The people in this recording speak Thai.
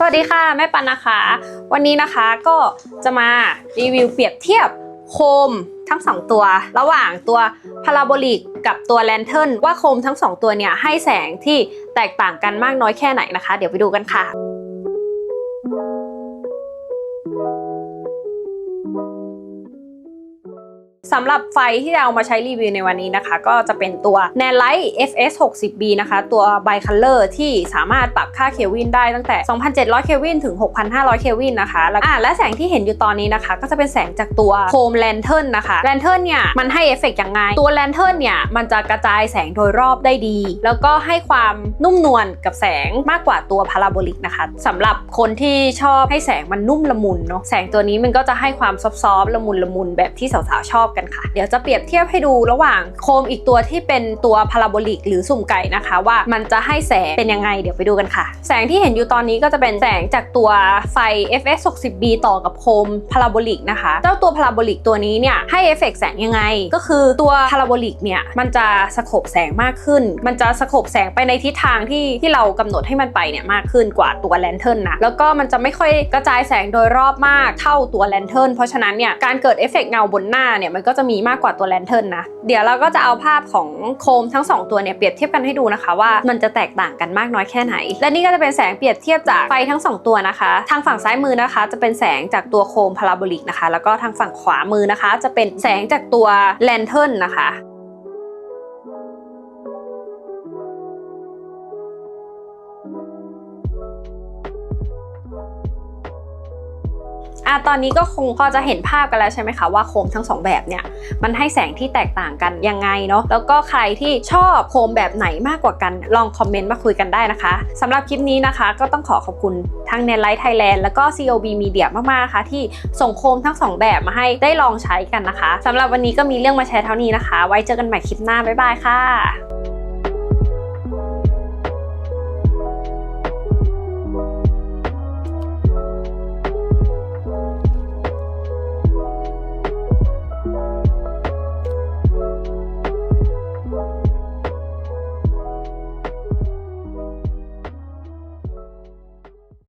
สวัสดีค่ะแม่ปันนะคะ วันนี้นะคะก็จะมารีวิวเปรียบเทียบโคมทั้งสองตัว ระหว่างตัวพาราโบลิกกับตัวแลนเทิร์นว่าโคมทั้งสองตัวเนี่ยให้แสงที่แตกต่างกันมากน้อยแค่ไหนนะคะ เดี๋ยวไปดูกันค่ะ สำหรับไฟที่เราเอามาใช้รีวิวในวันนี้นะคะ ก็จะเป็นตัว n a n l i g h t FS 60B นะคะ ตัว Bi Color ที่สามารถปรับค่าเคลวินได้ตั้งแต่ 2,700 เคลวินถึง 6,500 เคลวินนะคะแล้วอะและแสงที่เห็นอยู่ตอนนี้นะคะ ก็จะเป็นแสงจากตัวโคมแลนเทิร์นนะคะแลนเทิร์นเนี่ยมันให้เอฟเฟกต์ยังไง ตัวแลนเทิร์นเนี่ยมันจะกระจายแสงโดยรอบได้ดี แล้วก็ให้ความนุ่มนวลกับแสงมากกว่าตัวพาราโบลิกนะคะสำหรับคนที่ชอบให้แสงมันนุ่มละมุนเนาะแสงตัวนี้มันก็จะให้ความซอฟๆละมุนละมุนแบบที่สาวๆชอบกันค่ะ เดี๋ยวจะเปรียบเทียบให้ดูระหว่างโคมอีกตัวที่เป็นตัวพาราโบลิกหรือสุ่มไก่นะคะ ว่ามันจะให้แสงเป็นยังไงเดี๋ยวไปดูกันค่ะ แสงที่เห็นอยู่ตอนนี้ก็จะเป็นแสงจากตัวไฟ FS 60B ต่อกับโคมพาราโบลิกนะคะ เจ้าตัวพาราโบลิกตัวนี้เนี่ยให้เอฟเฟกต์แสงยังไง ก็คือตัวพาราโบลิกเนี่ยมันจะสโคบแสงมากขึ้น มันจะสโคบแสงไปในทิศทางที่ที่เรากำหนดให้มันไปเนี่ยมากขึ้นกว่าตัวแลนเทิร์นนะแล้วก็มันจะไม่ค่อยกระจายแสงโดยรอบมากเท่าตัวแลนเทิร์นเพราะฉะนั้นเนี่ยการเกิดเอฟเฟกเงาบนหน้าเนี่ยมันก็จะมีมากกว่าตัวแลนเทิร์นนะ เดี๋ยวเราก็จะเอาภาพของโคมทั้งสองตัวเนี่ยเปรียบเทียบกันให้ดูนะคะ ว่ามันจะแตกต่างกันมากน้อยแค่ไหน และนี่ก็จะเป็นแสงเปรียบเทียบจากไฟทั้งสองตัวนะคะ ทางฝั่งซ้ายมือนะคะ จะเป็นแสงจากตัวโคมพาราโบลิกนะคะ แล้วก็ทางฝั่งขวามือนะคะ จะเป็นแสงจากตัวแลนเทิร์นนะคะ อะตอนนี้ก็คงพอจะเห็นภาพกันแล้วใช่ไหมคะว่าโคมทั้งสองแบบเนี่ยมันให้แสงที่แตกต่างกันยังไงเนาะแล้วก็ใครที่ชอบโคมแบบไหนมากกว่ากันลองคอมเมนต์มาคุยกันได้นะคะสำหรับคลิปนี้นะคะ ก็ต้องขอขอบคุณทั้ง n e t l i g h t Thailand แล้วก็ COB Media มากๆนะคะที่ส่งโคมทั้งสองแบบมาให้ได้ลองใช้กันนะคะสำหรับวันนี้ก็มีเรื่องมาแชร์เท่านี้นะคะ ไว้เจอกันใหม่คลิปหน้าบ๊ายบายค่ะ